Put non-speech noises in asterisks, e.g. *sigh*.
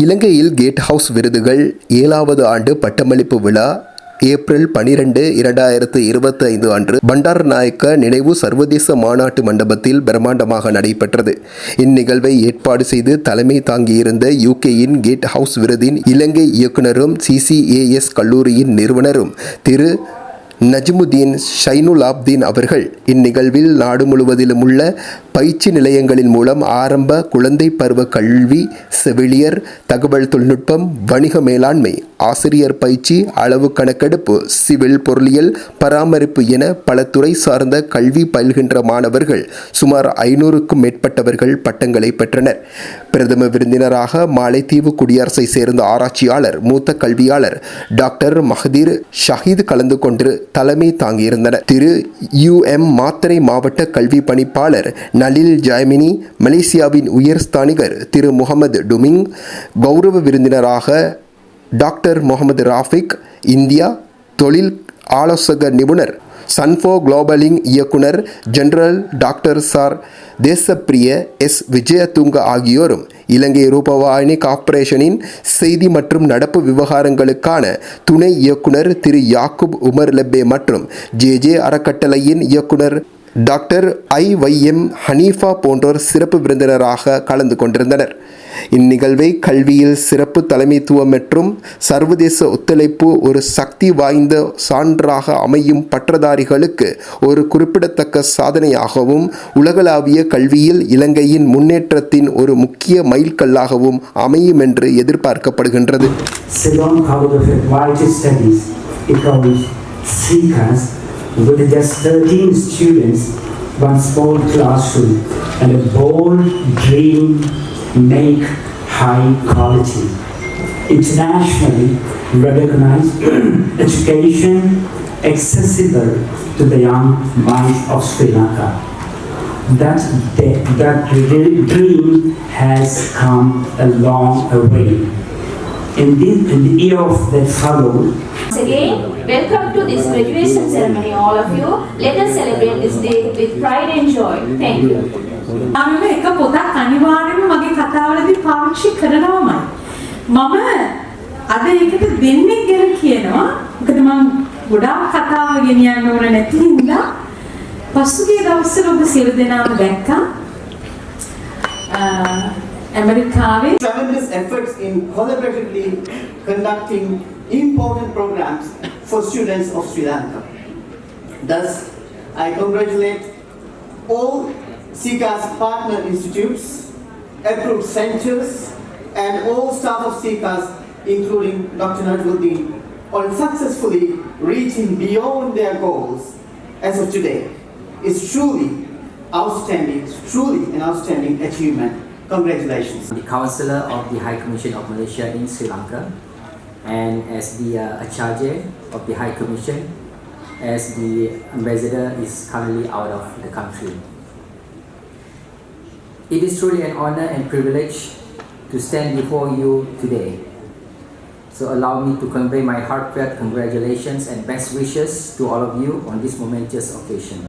இலங்கையில் gate house விருதுகள் ஏழாவது ஆண்டு பட்டமளிப்பு விழா ஏப்ரல் பனிரெண்டு இரண்டாயிரத்து இருபத்தி ஐந்து அன்று பண்டாரநாயக்க நினைவு சர்வதேச மாநாட்டு மண்டபத்தில் பிரம்மாண்டமாக நடைபெற்றது. இந்நிகழ்வை ஏற்பாடு செய்து தலைமை தாங்கியிருந்த யூகேயின் கேட் ஹவுஸ் விருதின் இலங்கை இயக்குனரும் சிசிஏஎஸ் கல்லூரியின் நிறுவனரும் திரு நஜ்முதீன் ஷைனுல் ஆப்தீன் அவர்கள் இந்நிகழ்வில் நாடு முழுவதிலும் உள்ள பயிற்சி நிலையங்களின் மூலம் ஆரம்ப குழந்தை பருவ கல்வி செவிலியர் தகவல் தொழில்நுட்பம் வணிக மேலாண்மை ஆசிரியர் பயிற்சி அளவு கணக்கெடுப்பு சிவில் பொருளியல் பராமரிப்பு என பல துறை சார்ந்த கல்வி பயில்கின்ற மாணவர்கள் சுமார் ஐநூறுக்கும் மேற்பட்டவர்கள் பட்டங்களை பெற்றனர். பிரதம விருந்தினராக மாலைத்தீவு குடியரசை சேர்ந்த ஆராய்ச்சியாளர் மூத்த கல்வியாளர் டாக்டர் மஹதீர் ஷஹீத் கலந்து கொண்டு தலைமை தாங்கியிருந்தனர். திரு. யு. எம். மாத்தரை மாவட்ட கல்வி பணிப்பாளர் நலில் ஜாமினி மலேசியாவின் உயர்ஸ்தானிகர் திரு. முகமது டுமிங் கௌரவ விருந்தினராக டாக்டர் முகமது ராஃபிக் இந்தியா தொழில் ஆலோசகர் நிபுணர் சன்ஃபோ குளோபலிங் இயக்குனர் general doctor sir Desapriya S. Wijayatunga ஆகியோரும் இலங்கை ரூபவாயினி கார்ப்பரேஷனின் செய்தி மற்றும் நடப்பு விவகாரங்களுக்கான துணை இயக்குனர் திரு யாக்குப் உமர் லெப்பே மற்றும் ஜே. ஜே. அறக்கட்டளையின் இயக்குனர் டாக்டர் ஐ எம் ஹனீஃபா போன்றோர் சிறப்பு விருந்தினராக கலந்து கொண்டிருந்தனர். இந்நிகழ்வை கல்வியில் சிறப்பு தலைமைத்துவம் மற்றும் சர்வதேச ஒத்துழைப்பு ஒரு சக்தி வாய்ந்த சான்றாக அமையும் பட்டதாரிகளுக்கு ஒரு குறிப்பிடத்தக்க சாதனையாகவும் உலகளாவிய கல்வியில் இலங்கையின் முன்னேற்றத்தின் ஒரு முக்கிய மைல்கல்லாகவும் அமையும் என்று எதிர்பார்க்கப்படுகின்றது. With just 13 students, one small classroom, and a bold dream make high quality. Internationally recognized *clears throat* education accessible to the young minds of Sri Lanka. That, that dream has come a long way. In the, in the year of that followed, Once again, welcome to this graduation ceremony, all of you. Let us celebrate this day with pride and joy. Thank you. මම එක පොතක් අනිවාර්යයෙන්ම මගේ කතාවලදී පාවිච්චි කරනවාමයි. මම අද ඒකට දෙන්නේ ගැන කියනවා. මොකද මම ගොඩාක් කතාව ගෙනියන්න ඕන නැති හින්දා පසුගිය දවස්වල ඔබ සියලු දෙනාම දැක්කා. Amerikawi. Tremendous efforts in collaboratively conducting important programs for students of Sri Lanka. Thus, I congratulate all SICA's partner institutes, approved centers, and all staff of SICAS, including Dr. Najmuddin, on successfully reaching beyond their goals as of today. It's truly outstanding, truly an outstanding achievement Congratulations. the counselor of the High Commission of Malaysia in Sri Lanka, and as the uh, Acharya of the High Commission, as the ambassador is currently out of the country. It is truly an honor and privilege to stand before you today. So allow me to convey my heartfelt congratulations and best wishes to all of you on this momentous occasion.